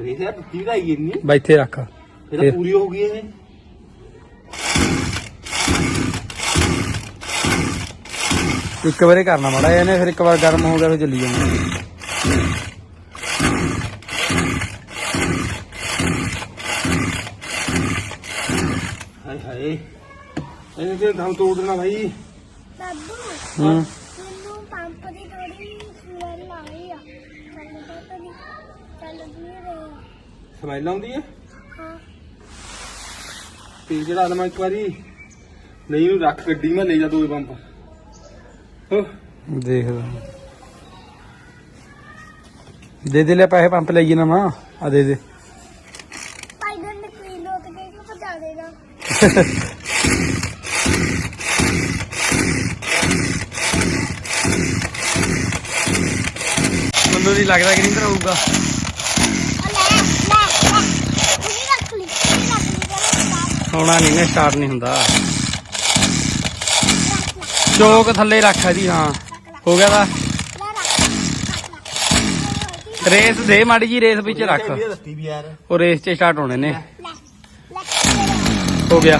ਰੇਸ ਯਾਰ ਟੁੱਟੀ ਦਾ ਹੀ ਇੰਨੀ। ਬਾ ਇੱਥੇ ਰੱਖ। ਫਿਰ। ਪੂਰੀ ਹੋ ਗਈ ਇਹ। ਇੱਕ ਵਾਰੇ ਕਰਨਾ ਮਾੜਾ ਇਹਨੇ ਫਿਰ ਇੱਕ ਵਾਰ ਗਰਮ ਹੋ ਗਿਆ ਫਿਰ ਚੱਲੀ ਜਾਣਾ। ਹਾਏ ਹਾਏ ਇਹਨੇ ਤੇ ਦਮ ਤੋੜ ਦੇਣਾ ਭਾਈ ਦਾਦੂ ਹੂੰ। ਮੈਨੂੰ ਪੰਪ ਦੀ ਥੋੜੀ ਸਮੈਲ ਆ। ਰਹੀ ਆ ਚੱਲ ਪਤਾ ਨਹੀਂ ਚੱਲ ਵੀ ਰਹੇ। ਸਮੈਲ ਆਉਂਦੀ ਹੈ ਹਾਂ। ਤੇ ਜਿਹੜਾ ਲਵਾਂ ਇੱਕ ਵਾਰੀ ਨਹੀਂ ਇਹਨੂੰ ਰੱਖ ਗੱਡੀ ਮੈਂ ਲੈ ਜਾ ਦੋਏ ਪੰਪ। ਹੋ ਦੇਖਦਾ ਦੇ ਦੇ ਲੈ ਪੈਸੇ ਪੰਪ ਲਈ ਨਾ ਮਾਂ ਆ ਦੇ ਦੇ। ਭਾਈ ਨੇ ਨਕਲੀ ਨੋਟ ਦੇ ਕੇ ਪਹੁੰਚਾ ਦੇਗਾ ਮੈਨੂੰ ਨਹੀਂ ਲੱਗਦਾ ਰੱਖ ਲਈ ਜਰਾ ਹੋਣਾ ਨਹੀਂ ਨਾ ਸਟਾਰਟ ਨਹੀਂ ਹੁੰਦਾ। ਚੋਕ ਥੱਲੇ ਰੱਖ ਇਹਦੀ ਹਾਂ। ਹੋ ਗਿਆ ਰੱਖ ਰੇਸ ਦੇ ਮਾੜੀ ਜੀ ਰੇਸ ਵਿੱਚ ਰੱਖ। ਉਹ ਰੇਸ 'ਚ ਸਟਾਰਟ ਹੋਣੇ ਨੇ। ਹੋ ਗਿਆ।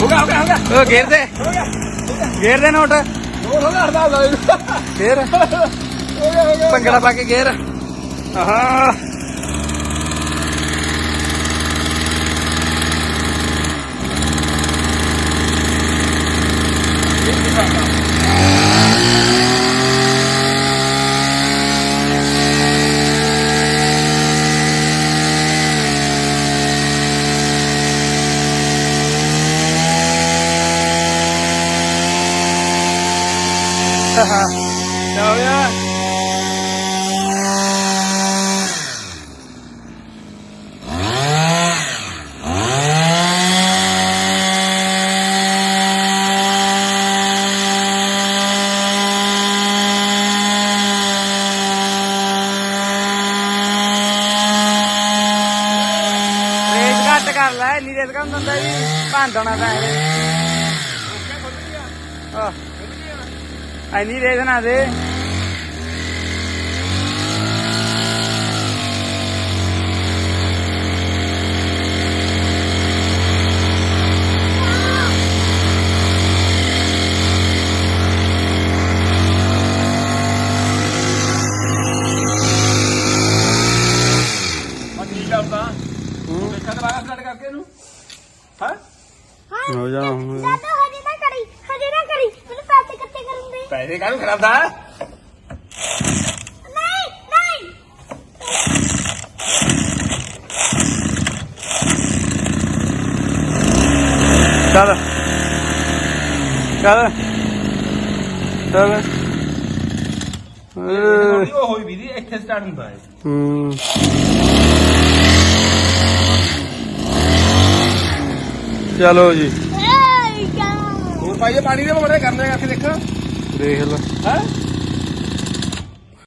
ਹੋ ਗਿਆ ਹੋ ਗਿਆ ਹੋ ਗਿਆ। ਉਹ ਗੇਰ ਦੇ। ਗੇਰ ਦੇ ਨੋਟ। ਹੋ ਗਿਆ ਹਰਦਾ ਹੋ ਫੇਰ। ਗਿਆ ਹੋ ਗਿਆ। ਭੰਗੜਾ ਪਾ ਕੇ ਗੇਰ। ਆਹਾ। ਹੋ ਗਿਆ ਕਰ ਲੈ ਇੰਨੀ ਰੇਤ ਕੰਮ ਦਿੰਦਾ ਜੀ ਭਾਂਦਣਾ ਤਾਂ ਇਹ ਆਹ ਇੰਨੀ ਰੇਤ ਨਾ ਦੇ ਸਟਾਰਟ ਕਰਕੇ ਇਹਨੂੰ। ਹਾਂ? ਹੋ ਜਾਣਾ ਹੁਣ। ਦਾਦਾ ਹਜੇ ਨਾ ਕਰੀ ਹਜੇ ਨਾ ਕਰੀ। ਮੈਨੂੰ ਪੈਸੇ ਇਕੱਠੇ ਕਰਨ ਦੇ। ਪੈਸੇ ਕਾਹਨੂੰ ਖਰਾਬ ਦਾ ਨਹੀਂ ਨਹੀਂ। ਚੱਲ। ਚੱਲ। ਚੱਲ। ਏ, ਉਹ ਹੋਈ ਵੀ ਦੀ ਇੱਥੇ ਸਟਾਰਟ ਹੁੰਦਾ ਹੈ ਹੂੰ। ਚਲੋ ਜੀ। ਹੋਰ ਪਾਈਏ ਪਾਣੀ ਦੇ ਬੜੇ ਕਰਨੇ ਆ ਕੇ ਦੇਖਾਂ। ਦੇਖ ਲੈ ਹੈ?